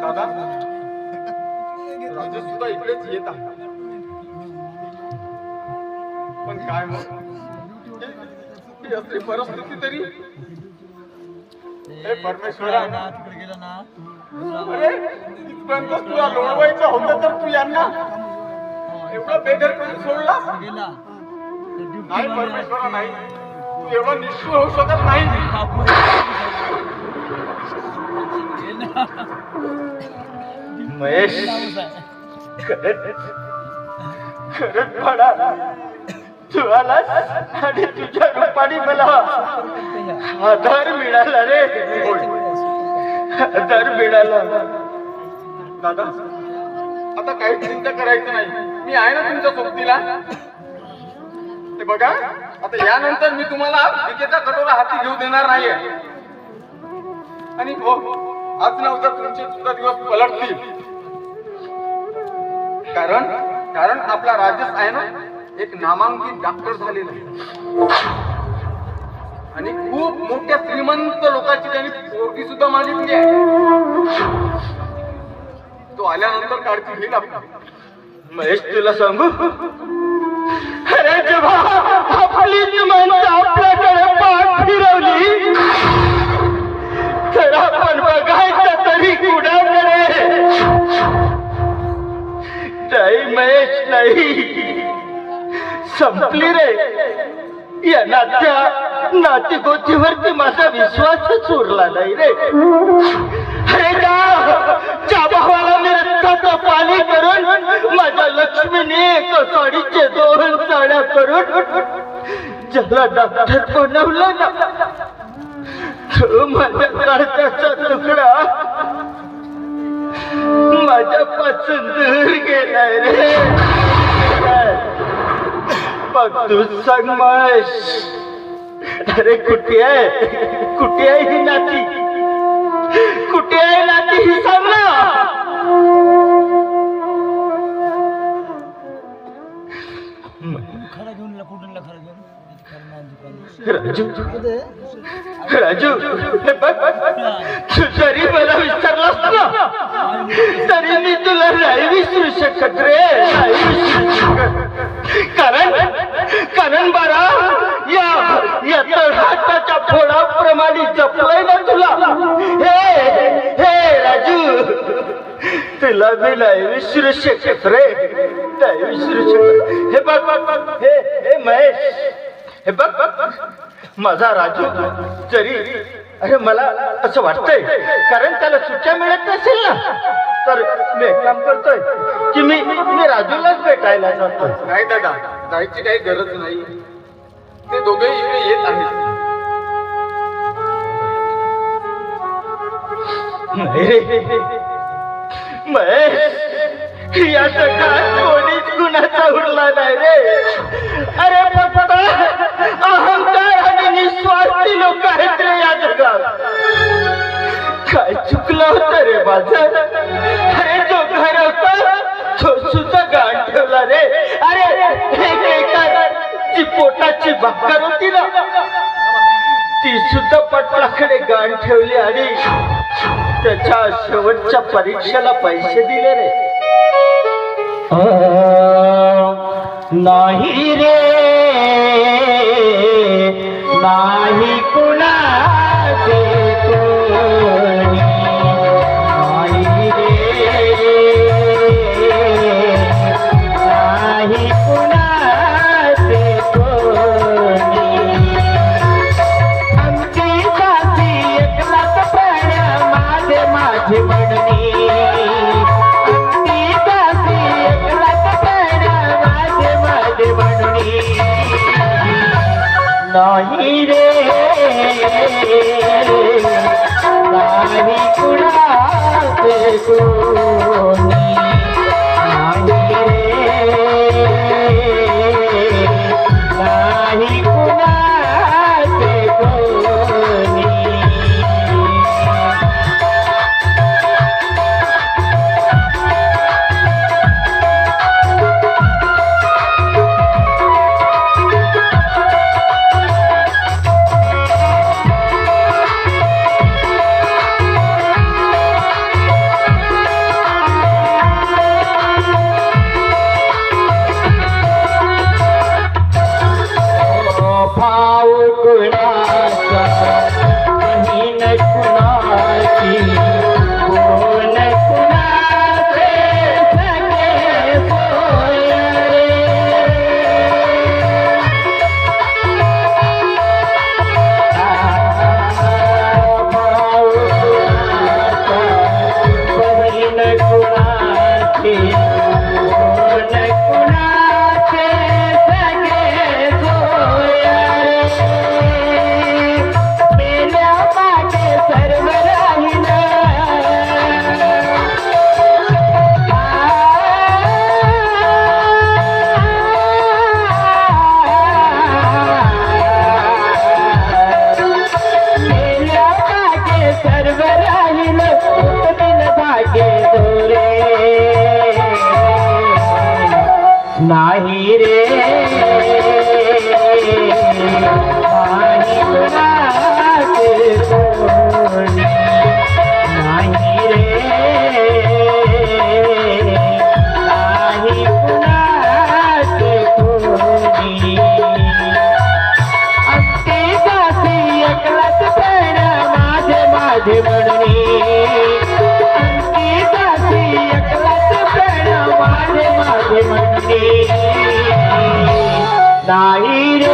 दादा? राजे सुद्धा इकडेच येत आहे. पण काय मग? असली परिस्थिती तरी. हे परमेश्वरा. अरे इथपर्यंत तुला लोळवायचं होतं तर तू यांना एवढं बेदर करून सोडला नाही परमेश्वरा नाही. एवढा निष्ठूर होऊ शकत नाही महेश. खरंच म्हणा तू आणि तुझ्या रूपाने मला आधार मिळाला रे. आधार मिळाला. दादा आता काही चिंता करायचं नाही. मी आहे ना तुमच्या सोबतीला? ते बघा. आता यानंतर मी तुम्हाला विकेचा कटोरा हाती घेऊ देणार नाहीये. आणि हो आज ना उद्या तुमचे सुद्धा दिवस पलटतील. कारण कारण आपला राजेश आहे ना एक नामांकित डॉक्टर झालेला आणि खूप मोठ्या श्रीमंत लोकांची त्यांनी पोरगी सुद्धा मागितली आहे. तो आल्यानंतर काळजी घेईल महेश तुला सांगू? अरे जेव्हा आपलीच माणसं आपल्याकडे पाठ फिरवली. तर आपण बघायचं तरी कुणाकडे? नाही महेश नाही. संपली रे. या नात्या नाती गोष्टीवरती माझा विश्वासच उरला नाही रे. माझ्या लक्ष्मीने साडीचे दोन साड्या करून ज्याला डॉक्टर बनवलं ना तो माझ्या काळजाचा तुकडा माझ्यापासून दूर गेलाय रे. मग तू सांग महेश अरे कुठे आहे? कुठे आहे ही नाती? कुठे आहे नाती ही सांग ना. राजू राजू हे बघ तू जरी मला विसरलास ना तरी मी तुला नाही विसरू शकत रे नाही विसरू शकत. कारण कारण बारा या या तळहाताच्या फोडाप्रमाणे जपलंय ना तुला. हे हे राजू तुला मी नाही विसरू शकत रे नाही विसरू शकत. हे बघ बघ बघ हे हे महेश. हे बघ. माझा राजू जरी अरे मला असं वाटतंय कारण त्याला सुट्ट्या मिळत नसेल ना तर मी एक काम करतोय की मी मी राजूलाच भेटायला जातोय. नाही दादा जायची काही गरज नाही. ते दोघे इकडे येत आहेत. महेश या जगात कोणीच कुणाचा उरला नाही रे. अरे फक्त अहंकार आणि निस्वार्थी लोक आहेत रे या जगात. काय चुकलं होत रे माझं? अरे जो घर होता तो सुद्धा गाण ठेवला रे. अरे ती पोटाची भाकर होती ना ती सुद्धा पटलाकडे गाण ठेवली आणि त्याच्या शेवटच्या परीक्षेला पैसे दिले रे. नाही रे नाही कुणाचे नाही रे. माझे म्हणणे. ないれ